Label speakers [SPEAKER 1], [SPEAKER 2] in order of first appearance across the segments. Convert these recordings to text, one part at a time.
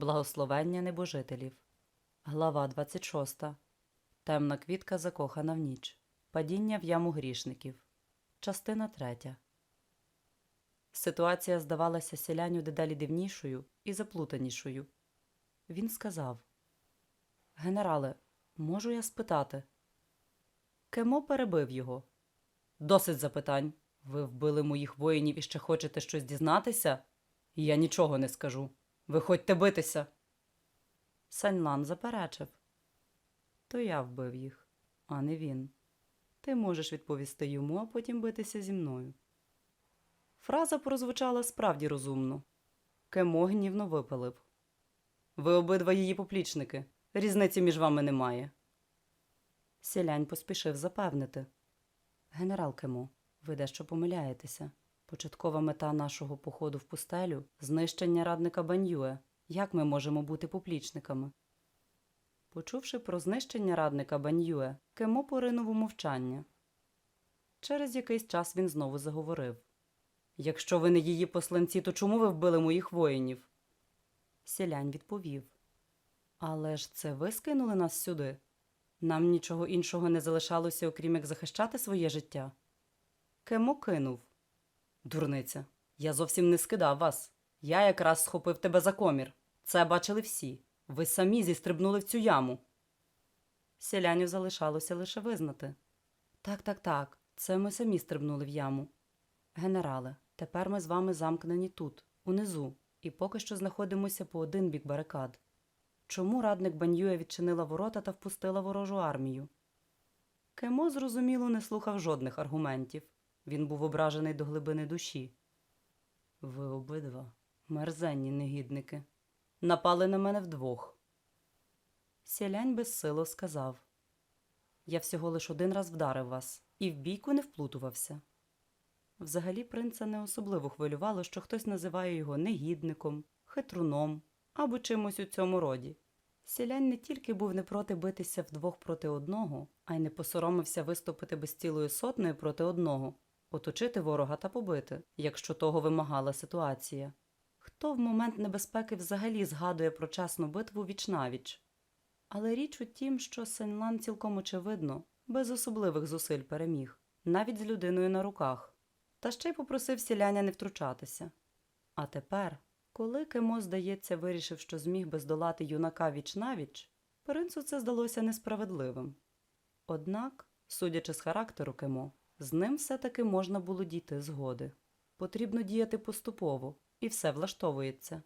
[SPEAKER 1] Благословення небожителів. Глава 26. Темна квітка закохана в ніч. Падіння в яму грішників. Частина 3. Ситуація здавалася селяню дедалі дивнішою і заплутанішою. Він сказав: Генерале, можу я спитати? Кемо перебив його. Досить запитань. Ви вбили моїх воїнів і ще хочете щось дізнатися? Я нічого не скажу. Виходьте битися. Саньлан заперечив. То я вбив їх, а не він. Ти можеш відповісти йому, а потім битися зі мною. Фраза прозвучала справді розумно. Кемо гнівно випалив. Ви обидва її поплічники. Різниці між вами немає. Сілянь поспішив запевнити. Генерал Кемо, ви дещо помиляєтеся. Початкова мета нашого походу в пустелю знищення радника Баньюе. Як ми можемо бути поплічниками? Почувши про знищення радника Баньюе, Кемо поринув у мовчання. Через якийсь час він знову заговорив Якщо ви не її посланці, то чому ви вбили моїх воїнів? Сілянь відповів Але ж це ви скинули нас сюди. Нам нічого іншого не залишалося, окрім як захищати своє життя. Кемо кинув. Дурниця, я зовсім не скидав вас. Я якраз схопив тебе за комір. Це бачили всі. Ви самі зістрибнули в цю яму. Селяню залишалося лише визнати. Так, так, так, це ми самі стрибнули в яму. Генерале, тепер ми з вами замкнені тут, унизу, і поки що знаходимося по один бік барикад. Чому радник Баньюя відчинила ворота та впустила ворожу армію? Кемо, зрозуміло, не слухав жодних аргументів. Він був ображений до глибини душі. Ви обидва, мерзенні негідники, напали на мене вдвох. Сілянь безсило сказав Я всього лиш один раз вдарив вас і в бійку не вплутувався. Взагалі принца не особливо хвилювало, що хтось називає його негідником, хитруном або чимось у цьому роді. Сілянь не тільки був не проти битися вдвох проти одного, а й не посоромився виступити без цілої сотнею проти одного, оточити ворога та побити, якщо того вимагала ситуація. Хто в момент небезпеки взагалі згадує про чесну битву віч-навіч? Але річ у тім, що Сенлан цілком очевидно, без особливих зусиль переміг, навіть з людиною на руках, та ще й попросив сіляня не втручатися. А тепер, коли Кемо, здається, вирішив, що зміг би здолати юнака віч-навіч, принцу це здалося несправедливим. Однак, судячи з характеру Кемо, з ним все-таки можна було дійти згоди. Потрібно діяти поступово, і все влаштовується.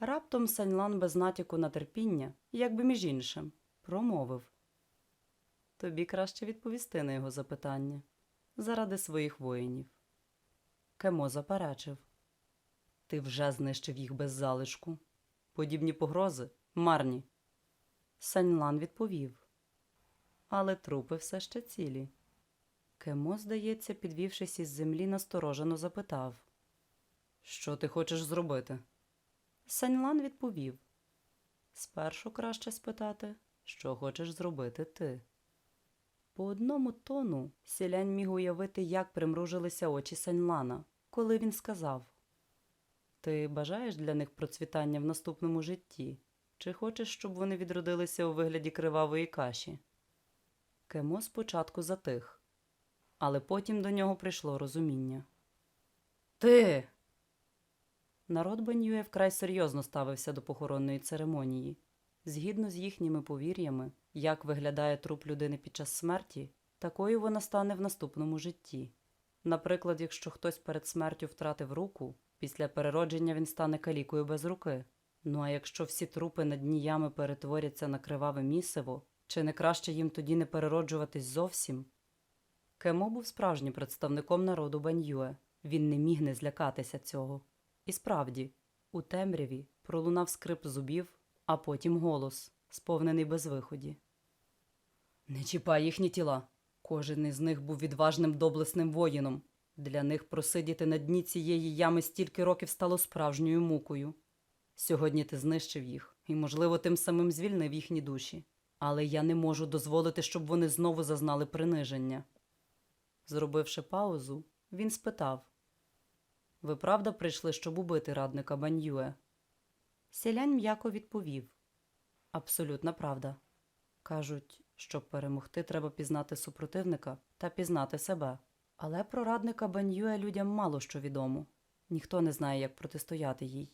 [SPEAKER 1] Раптом Саньлан без натяку на терпіння, як би між іншим, промовив Тобі краще відповісти на його запитання заради своїх воїнів. Кемо заперечив Ти вже знищив їх без залишку. Подібні погрози марні. Саньлан відповів Але трупи все ще цілі. Кемо, здається, підвівшись із землі, насторожено запитав Що ти хочеш зробити? Саньлан відповів Спершу краще спитати, що хочеш зробити ти. По одному тону сілянь міг уявити, як примружилися очі Саньлана, коли він сказав Ти бажаєш для них процвітання в наступному житті? Чи хочеш, щоб вони відродилися у вигляді кривавої каші? Кемо спочатку затих, але потім до нього прийшло розуміння. Ти. Народ Бенює вкрай серйозно ставився до похоронної церемонії. Згідно з їхніми повір'ями, як виглядає труп людини під час смерті, такою вона стане в наступному житті. Наприклад, якщо хтось перед смертю втратив руку, після переродження він стане калікою без руки. Ну а якщо всі трупи на дні ями перетворяться на криваве місиво, чи не краще їм тоді не перероджуватись зовсім? Кемо був справжнім представником народу Баньюе. Він не міг не злякатися цього. І справді, у темряві пролунав скрип зубів, а потім голос, сповнений безвиході. Не чіпай їхні тіла. Кожен із них був відважним доблесним воїном. Для них просидіти на дні цієї ями стільки років стало справжньою мукою. Сьогодні ти знищив їх і, можливо, тим самим звільнив їхні душі. Але я не можу дозволити, щоб вони знову зазнали приниження. Зробивши паузу, він спитав Ви правда прийшли, щоб убити радника Баньюе? Сілянь м'яко відповів. Абсолютна правда. Кажуть, щоб перемогти, треба пізнати супротивника та пізнати себе. Але про радника Баньюе людям мало що відомо. Ніхто не знає, як протистояти їй.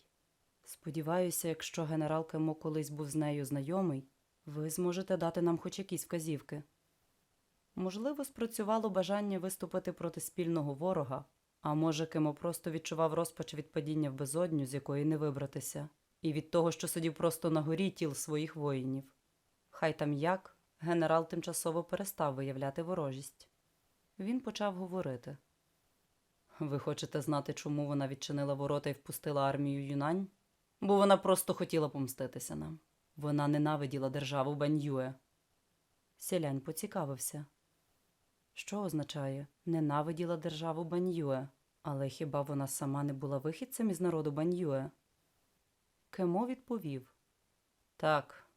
[SPEAKER 1] Сподіваюся, якщо генерал Кемо колись був з нею знайомий, ви зможете дати нам хоч якісь вказівки. Можливо, спрацювало бажання виступити проти спільного ворога, а може, Кемо просто відчував розпач від падіння в безодню, з якої не вибратися, і від того, що сидів просто на горі тіл своїх воїнів. Хай там як, генерал тимчасово перестав виявляти ворожість. Він почав говорити. Ви хочете знати, чому вона відчинила ворота і впустила армію юнань? Бо вона просто хотіла помститися нам. Вона ненавиділа державу Баньюе. Сілянь поцікавився. Що означає ненавиділа державу Баньюе? Але хіба вона сама не була вихідцем із народу Баньюе? Кемо відповів Так,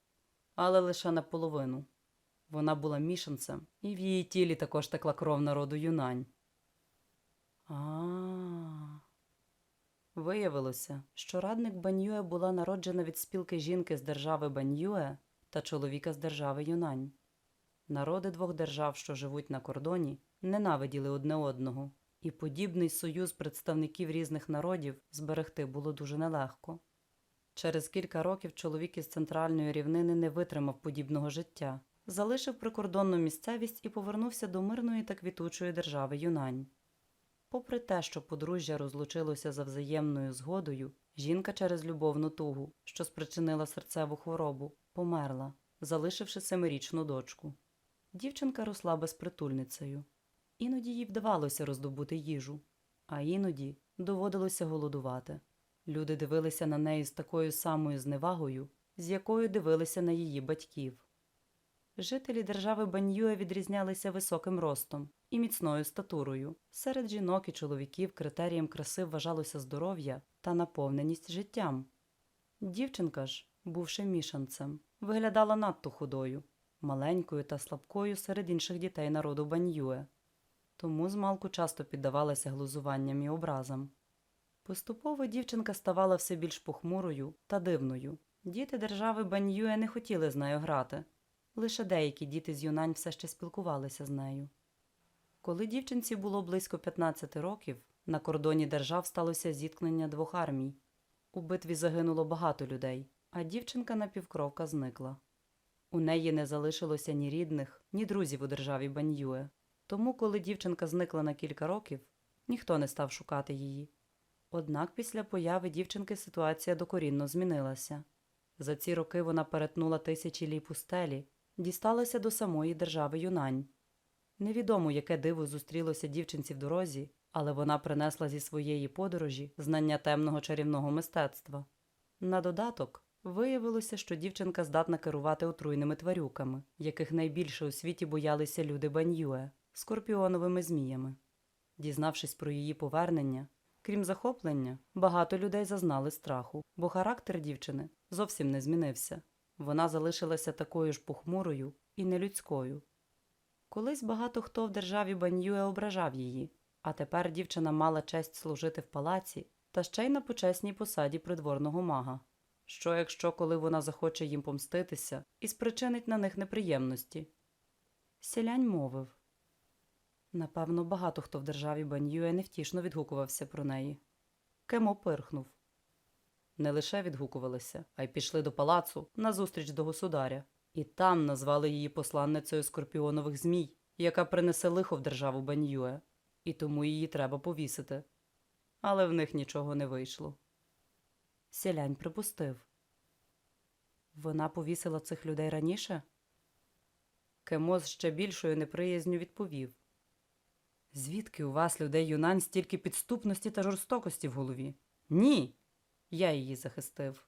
[SPEAKER 1] але лише наполовину. Вона була мішанцем, і в її тілі також текла кров народу юнань. А. Виявилося, що радник Баньюе була народжена від спілки жінки з держави Баньюе та чоловіка з держави Юнань. Народи двох держав, що живуть на кордоні, ненавиділи одне одного, і подібний союз представників різних народів зберегти було дуже нелегко. Через кілька років чоловік із центральної рівнини не витримав подібного життя, залишив прикордонну місцевість і повернувся до мирної та квітучої держави Юнань. Попри те, що подружжя розлучилося за взаємною згодою, жінка через любовну тугу, що спричинила серцеву хворобу, померла, залишивши семирічну дочку. Дівчинка росла безпритульницею. Іноді їй вдавалося роздобути їжу, а іноді доводилося голодувати. Люди дивилися на неї з такою самою зневагою, з якою дивилися на її батьків. Жителі держави Баньюе відрізнялися високим ростом і міцною статурою. Серед жінок і чоловіків критерієм краси вважалося здоров'я та наповненість життям. Дівчинка ж, бувши мішанцем, виглядала надто худою, маленькою та слабкою серед інших дітей народу Баньюе, тому змалку часто піддавалася глузуванням і образам. Поступово дівчинка ставала все більш похмурою та дивною. Діти держави Баньюе не хотіли з нею грати. Лише деякі діти з юнань все ще спілкувалися з нею. Коли дівчинці було близько 15 років, на кордоні держав сталося зіткнення двох армій. У битві загинуло багато людей, а дівчинка напівкровка зникла. У неї не залишилося ні рідних, ні друзів у державі Баньюе. Тому, коли дівчинка зникла на кілька років, ніхто не став шукати її. Однак після появи дівчинки ситуація докорінно змінилася. За ці роки вона перетнула тисячі лій пустелі, дісталася до самої держави Юнань. Невідомо, яке диво зустрілося дівчинці в дорозі, але вона принесла зі своєї подорожі знання темного чарівного мистецтва. На додаток виявилося, що дівчинка здатна керувати отруйними тварюками, яких найбільше у світі боялися люди Баньюе скорпіоновими зміями. Дізнавшись про її повернення, крім захоплення, багато людей зазнали страху, бо характер дівчини зовсім не змінився. Вона залишилася такою ж похмурою і нелюдською. Колись багато хто в державі Баньюе ображав її, а тепер дівчина мала честь служити в палаці та ще й на почесній посаді придворного мага. Що, якщо коли вона захоче їм помститися і спричинить на них неприємності? Сілянь мовив. Напевно, багато хто в державі Баньюе невтішно відгукувався про неї. Кемо пирхнув. Не лише відгукувалися, а й пішли до палацу назустріч до государя, і там назвали її посланницею скорпіонових змій, яка принесе лихо в державу Баньюе, і тому її треба повісити. Але в них нічого не вийшло. Сілянь припустив. Вона повісила цих людей раніше? Кемо з ще більшою неприязню відповів. Звідки у вас, людей юнань, стільки підступності та жорстокості в голові? Ні. Я її захистив.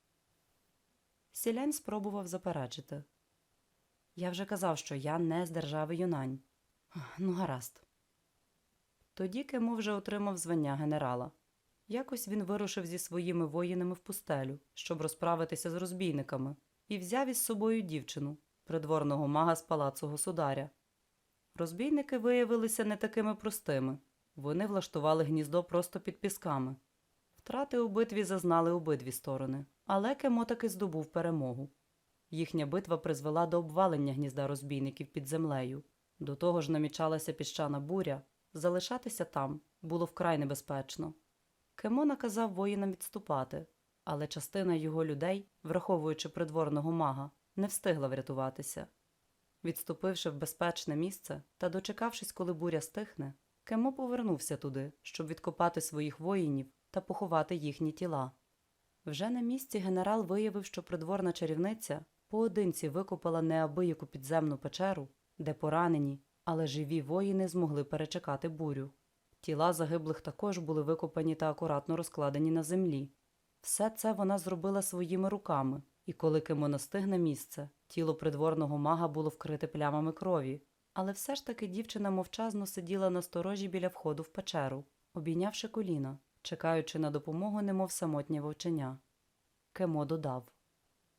[SPEAKER 1] Сілянь спробував заперечити. Я вже казав, що я не з держави юнань. Ну, гаразд. Тоді Кемо вже отримав звання генерала. Якось він вирушив зі своїми воїнами в пустелю, щоб розправитися з розбійниками, і взяв із собою дівчину, придворного мага з палацу государя. Розбійники виявилися не такими простими. Вони влаштували гніздо просто під пісками. Втрати у битві зазнали обидві сторони. Але Кемо таки здобув перемогу. Їхня битва призвела до обвалення гнізда розбійників під землею. До того ж намічалася піщана буря. Залишатися там було вкрай небезпечно. Кемо наказав воїнам відступати, але частина його людей, враховуючи придворного мага, не встигла врятуватися. Відступивши в безпечне місце та дочекавшись, коли буря стихне, Кемо повернувся туди, щоб відкопати своїх воїнів та поховати їхні тіла. Вже на місці генерал виявив, що придворна чарівниця поодинці викопала неабияку підземну печеру, де поранені, але живі воїни змогли перечекати бурю. Тіла загиблих також були викопані та акуратно розкладені на землі. Все це вона зробила своїми руками, і коли Кимо настиг на місце, тіло придворного мага було вкрите плямами крові. Але все ж таки дівчина мовчазно сиділа на сторожі біля входу в печеру, обійнявши коліна, чекаючи на допомогу, немов самотнє вовченя. Кемо додав.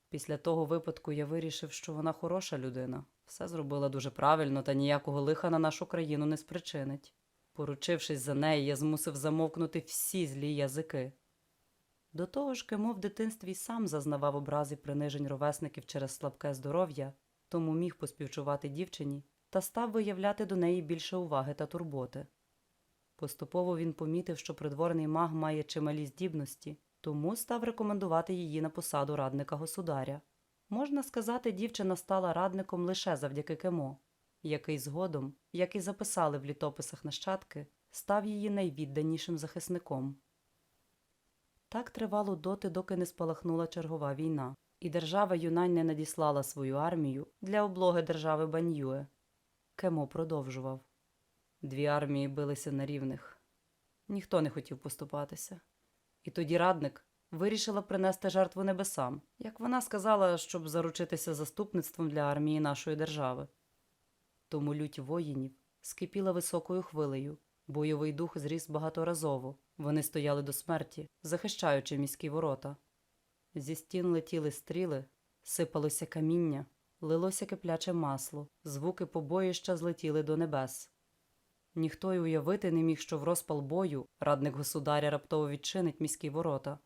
[SPEAKER 1] Після того випадку я вирішив, що вона хороша людина, все зробила дуже правильно та ніякого лиха на нашу країну не спричинить. Поручившись за неї, я змусив замовкнути всі злі язики. До того ж, Кемо в дитинстві й сам зазнавав образи принижень ровесників через слабке здоров'я, тому міг поспівчувати дівчині та став виявляти до неї більше уваги та турботи. Поступово він помітив, що придворний маг має чималі здібності, тому став рекомендувати її на посаду радника государя. Можна сказати, дівчина стала радником лише завдяки Кемо, який згодом, як і записали в літописах нащадки, став її найвідданішим захисником. Так тривало доти, доки не спалахнула чергова війна, і держава Юнань не надіслала свою армію для облоги держави Баньюе. Кемо продовжував. Дві армії билися на рівних. Ніхто не хотів поступатися. І тоді радник вирішила принести жертву небесам, як вона сказала, щоб заручитися заступництвом для армії нашої держави. Тому лють воїнів скипіла високою хвилею, бойовий дух зріс багаторазово. Вони стояли до смерті, захищаючи міські ворота. Зі стін летіли стріли, сипалося каміння, лилося кипляче масло, звуки побоїща злетіли до небес. Ніхто й уявити не міг, що в розпал бою радник государя раптово відчинить міські ворота.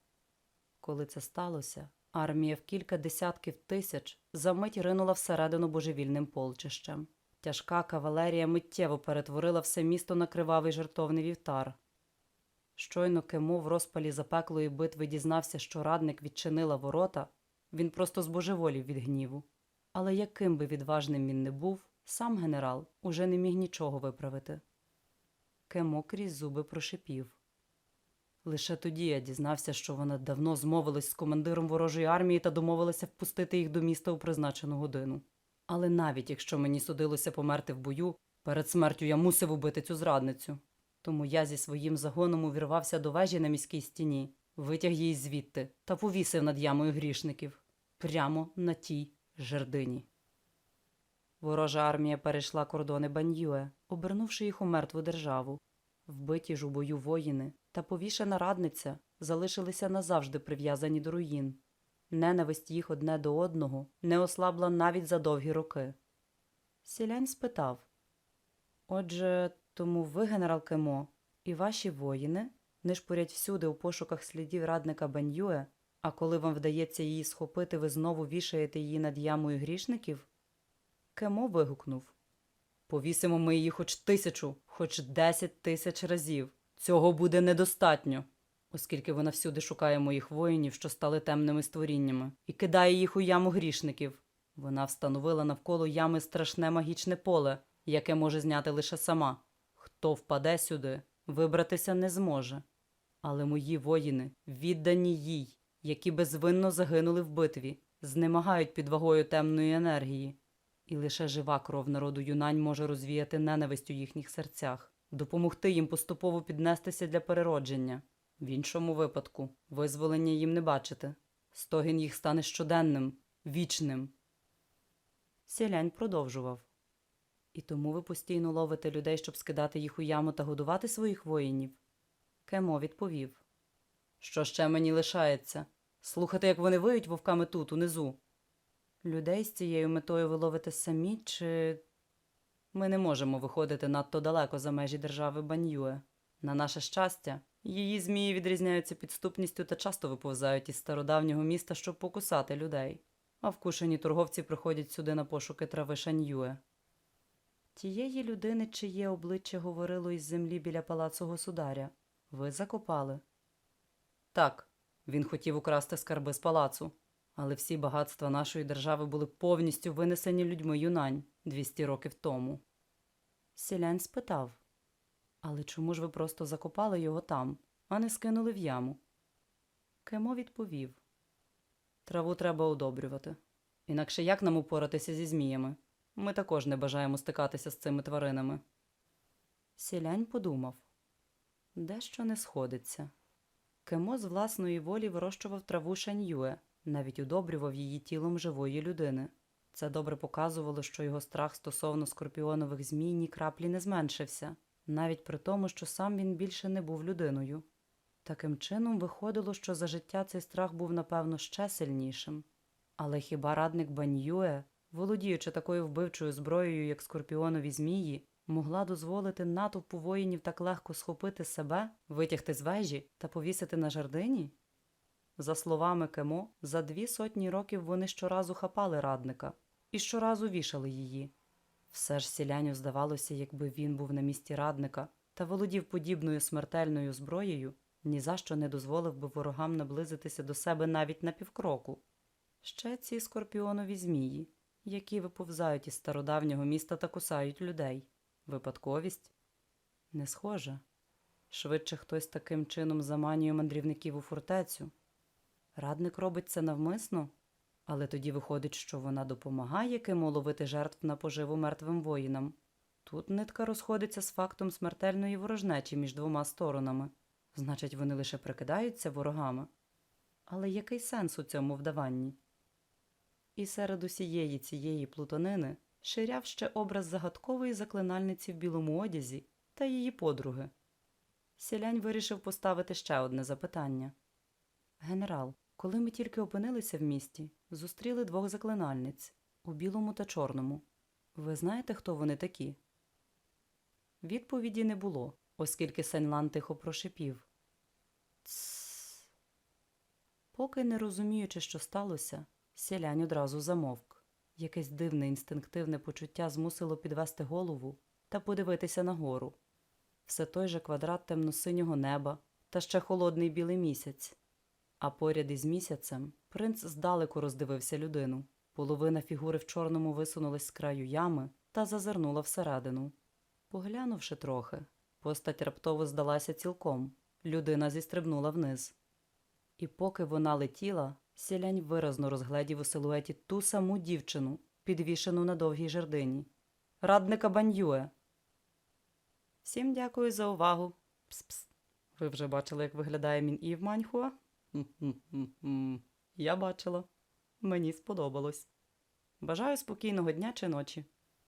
[SPEAKER 1] Коли це сталося, армія в кілька десятків тисяч замить ринула всередину божевільним полчищем. Тяжка кавалерія миттєво перетворила все місто на кривавий жертовний вівтар. Щойно Кемо в розпалі запеклої битви дізнався, що радник відчинила ворота, він просто збожеволів від гніву. Але яким би відважним він не був, сам генерал уже не міг нічого виправити. Кемо крізь зуби прошипів. Лише тоді я дізнався, що вона давно змовилась з командиром ворожої армії та домовилася впустити їх до міста у призначену годину. Але навіть якщо мені судилося померти в бою, перед смертю я мусив убити цю зрадницю. Тому я зі своїм загоном увірвався до вежі на міській стіні, витяг її звідти та повісив над ямою грішників прямо на тій жердині. Ворожа армія перейшла кордони Баньюе, обернувши їх у мертву державу. Вбиті ж у бою воїни та повішена радниця залишилися назавжди прив'язані до руїн. Ненависть їх одне до одного не ослабла навіть за довгі роки. Сілянь спитав Отже, тому ви, генерал Кемо, і ваші воїни не шпурять всюди у пошуках слідів радника Баньюе, а коли вам вдається її схопити, ви знову вішаєте її над ямою грішників? Кемо вигукнув Повісимо ми її хоч тисячу, хоч десять тисяч разів. Цього буде недостатньо, оскільки вона всюди шукає моїх воїнів, що стали темними створіннями, і кидає їх у яму грішників. Вона встановила навколо ями страшне магічне поле, яке може зняти лише сама. Хто впаде сюди, вибратися не зможе. Але мої воїни, віддані їй, які безвинно загинули в битві, знемагають під вагою темної енергії. І лише жива кров народу юнань може розвіяти ненависть у їхніх серцях, допомогти їм поступово піднестися для переродження. В іншому випадку визволення їм не бачити. Стогін їх стане щоденним, вічним. Сілянь продовжував. І тому ви постійно ловите людей, щоб скидати їх у яму та годувати своїх воїнів? Кемо відповів. Що ще мені лишається? Слухати, як вони виють вовками тут, унизу. Людей з цією метою ви ловите самі, чи ми не можемо виходити надто далеко за межі держави Баньюе. На наше щастя, Її змії відрізняються підступністю та часто виповзають із стародавнього міста, щоб покусати людей. А вкушені торговці приходять сюди на пошуки трави Шаньюе. Тієї людини, чиє обличчя говорило із землі біля палацу государя, ви закопали. Так, він хотів украсти скарби з палацу, але всі багатства нашої держави були повністю винесені людьми юнань 200 років тому. Сілянь спитав, але чому ж ви просто закопали його там, а не скинули в яму? Кемо відповів Траву треба удобрювати. Інакше як нам упоратися зі зміями? Ми також не бажаємо стикатися з цими тваринами. Сілянь подумав дещо не сходиться. Кемо з власної волі вирощував траву шаньюе, навіть удобрював її тілом живої людини. Це добре показувало, що його страх стосовно скорпіонових змій ні краплі не зменшився, навіть при тому, що сам він більше не був людиною. Таким чином виходило, що за життя цей страх був, напевно, ще сильнішим. Але хіба радник Баньюе, володіючи такою вбивчою зброєю, як скорпіонові змії, могла дозволити натовпу воїнів так легко схопити себе, витягти з вежі та повісити на жердині? За словами Кемо, за дві сотні років вони щоразу хапали радника і щоразу вішали її. Все ж сіляню здавалося, якби він був на місці радника та володів подібною смертельною зброєю, ні за що не дозволив би ворогам наблизитися до себе навіть на півкроку. Ще ці скорпіонові змії, які виповзають із стародавнього міста та кусають людей. Випадковість? Не схоже. Швидше хтось таким чином заманює мандрівників у фортецю. Радник робить це навмисно, але тоді виходить, що вона допомагає Кимо ловити жертв на поживу мертвим воїнам. Тут нитка розходиться з фактом смертельної ворожнечі між двома сторонами. Значить, вони лише прикидаються ворогами. Але який сенс у цьому вдаванні? І серед усієї цієї плутанини ширяв ще образ загадкової заклинальниці в білому одязі та її подруги. Сілянь вирішив поставити ще одне запитання. Генерал, коли ми тільки опинилися в місті, зустріли двох заклинальниць у білому та чорному. Ви знаєте, хто вони такі? Відповіді не було, оскільки Сеньлан тихо прошипів. Тссс. Поки не розуміючи, що сталося, сілянь одразу замовк. Якесь дивне інстинктивне почуття змусило підвести голову та подивитися нагору. Все той же квадрат темно-синього неба та ще холодний білий місяць. А поряд із місяцем принц здалеку роздивився людину. Половина фігури в чорному висунулась з краю ями та зазирнула всередину. Поглянувши трохи, постать раптово здалася цілком. Людина зістрибнула вниз. І поки вона летіла, сілянь виразно розгледів у силуеті ту саму дівчину, підвішену на довгій жердині. Радника Баньюе. Всім дякую за увагу. Пс-пс. Ви вже бачили, як виглядає Мін І в Маньхуа? М-м-м-м. Я бачила. Мені сподобалось. Бажаю спокійного дня чи ночі.